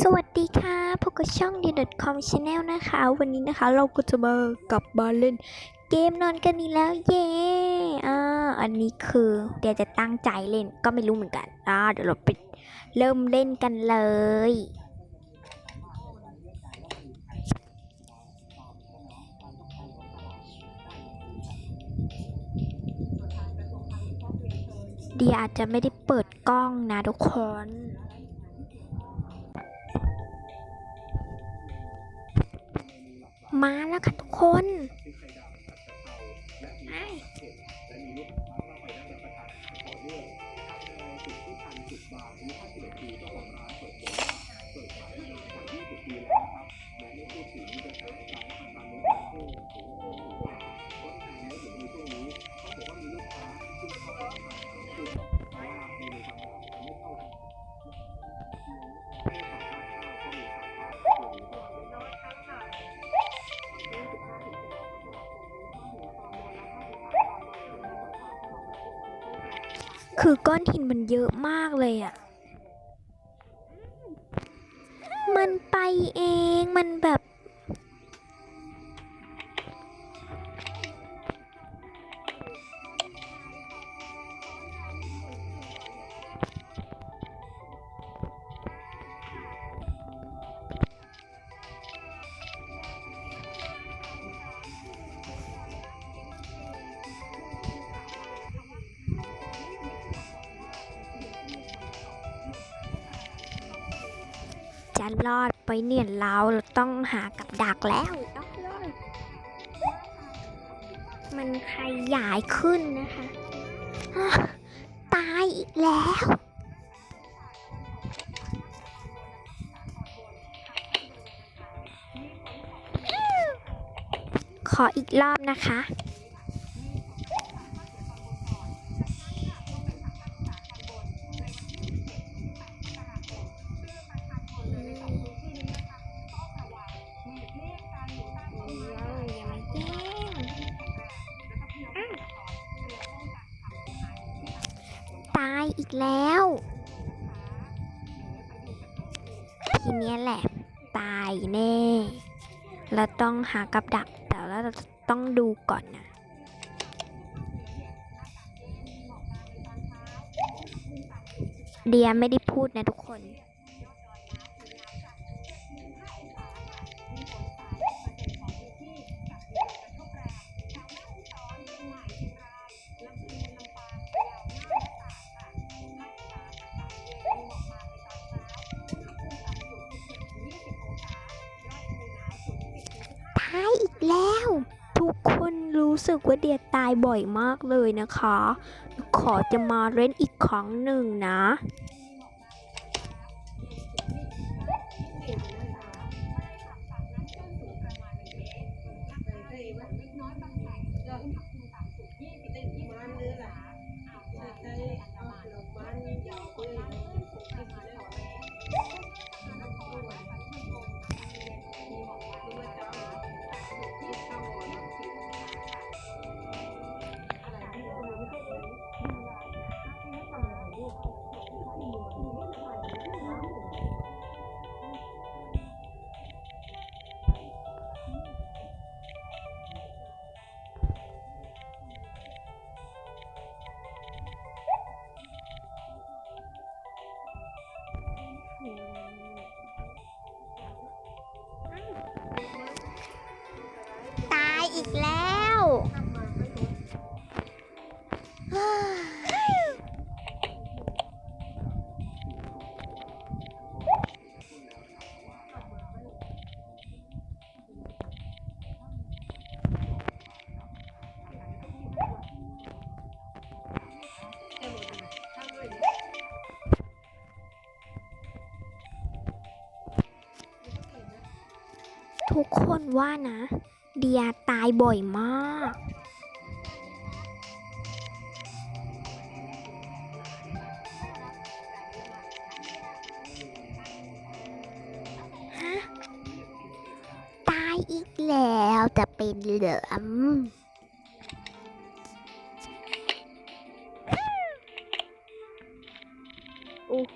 สวัสดีค่ะพบกับช่อง d c o m Channel นะคะ วันนี้นะคะเราก็จะมากลับมาเล่น เกมนอนกันอีกแล้ว เย้อ่าอันนี้คือเดี๋ยวจะตั้งใจเล่นก็ไม่รู้เหมือนกันอ่าเดี๋ยวเราไปเริ่มเล่นกันเลย เดียอาจจะไม่ได้เปิดกล้องนะทุกคน มาแล้วค่ะทุกคน คือก้อนหินมันเยอะมากเลยอะ่ะ มันไปเอง มันแบบ รอดไปเนี่ยเราเราต้องหากับดักแล้ว มันขยายขึ้นนะคะ ตายอีกแล้ว ขออีกรอบนะคะ แล้ว ทีเนี้ยแหละ ตายแน่ เราต้องหากับดัก แต่ว่าเราต้องดูก่อนนะเดียไม่ได้พูดนะทุกคน สึกว่าเดียตายบ่อยมากเลยนะคะ ขอจะมาเล่นอีกครั้งหนึ่งนะ คนว่านะ เดียตายบ่อยมาก ฮะ ตายอีกแล้วจะเป็นเหลือมโอ้โห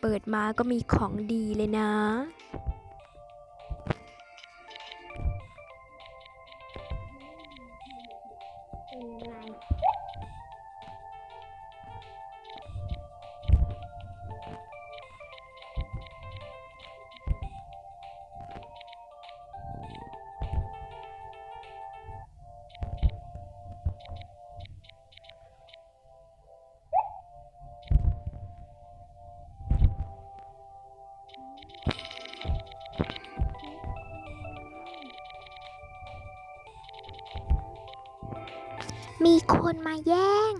เปิดมาก็มีของดีเลยนะ มีคนมาแย่ง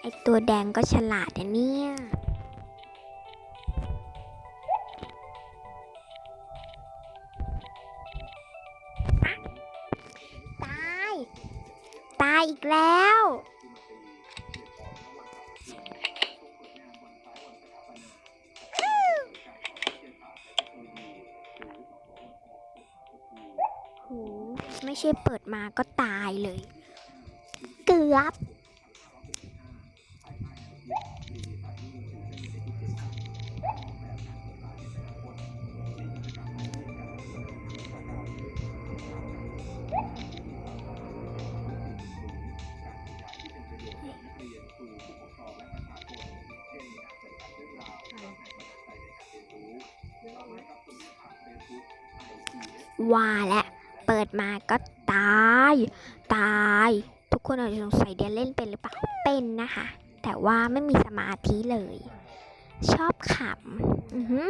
ไอตัวแดงก็ฉลาดนะเนี่ย ตายอีกแล้ว ไม่ใช่เปิดมาก็ตายเลย เกือบ ว่าและเปิดมาก็ตาย ตาย ทุกคนอาจจะสงสัยเดียเล่นเป็นหรือเปล่า เป็นนะคะ แต่ว่าไม่มีสมาธิเลย ชอบขำอือหื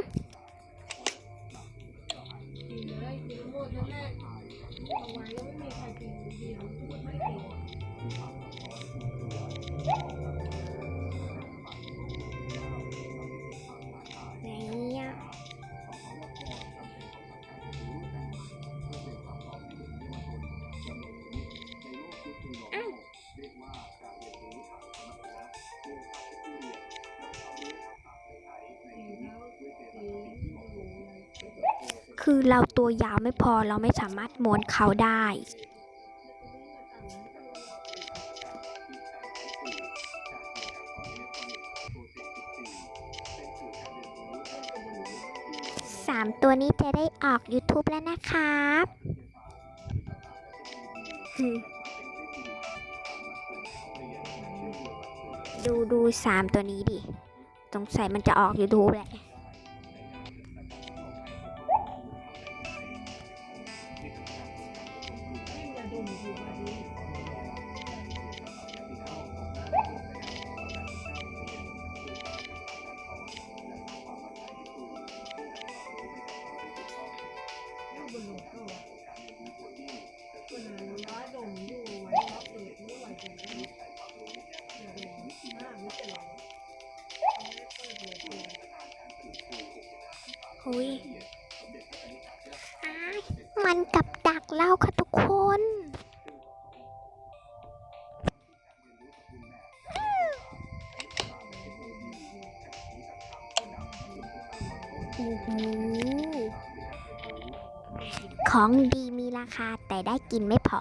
คือเราตัวยาวไม่พอเราไม่สามารถม้วนเขาได้ สามตัวนี้จะได้ออก YouTube แล้วนะครับอืมดูดูสามตัวนี้ดิ สงสัยมันจะออก YouTube แหละ อ้ยมันกับดักเราค่ะทุกคนโอ้โหของดีมีราคาแต่ได้กินไม่พอ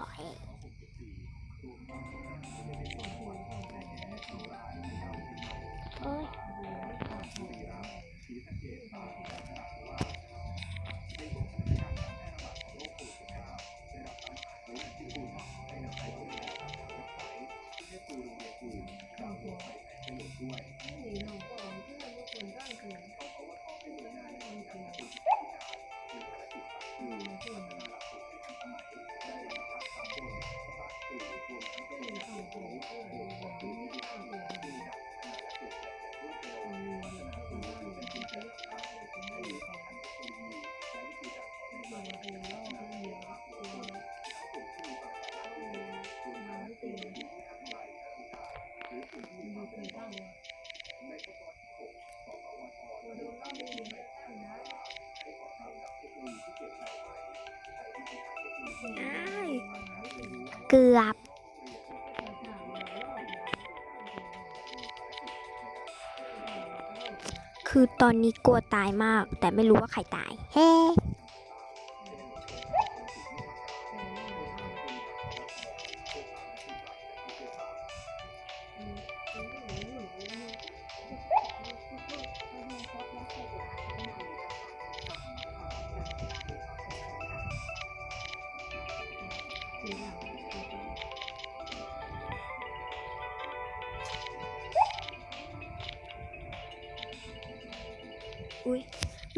เกือบ คือตอนนี้กลัวตายมาก แต่ไม่รู้ว่าใครตาย เฮ้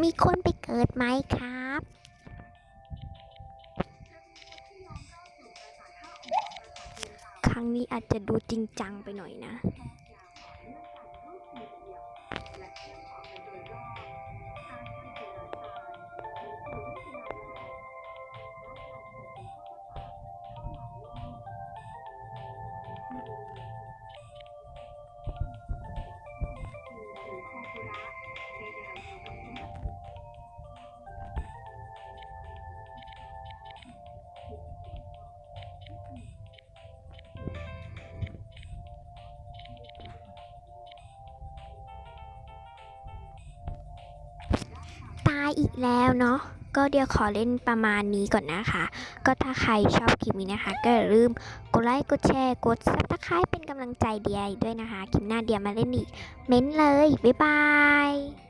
มีคนไปเกิดไหมครับ ครั้งนี้อาจจะดูจริงจังไปหน่อยนะ อีกแล้วเนาะก็เดี๋ยวขอเล่นประมาณนี้ก่อนนะคะ ก็ถ้าใครชอบคลิปนี้นะคะ ก็อย่าลืมกดไลค์กดแชร์กดซับสไครป์เป็นกำลังใจเดียด้วยนะคะ คลิปหน้าเดียมาเล่นอีก เม้นเลย บ๊ายบาย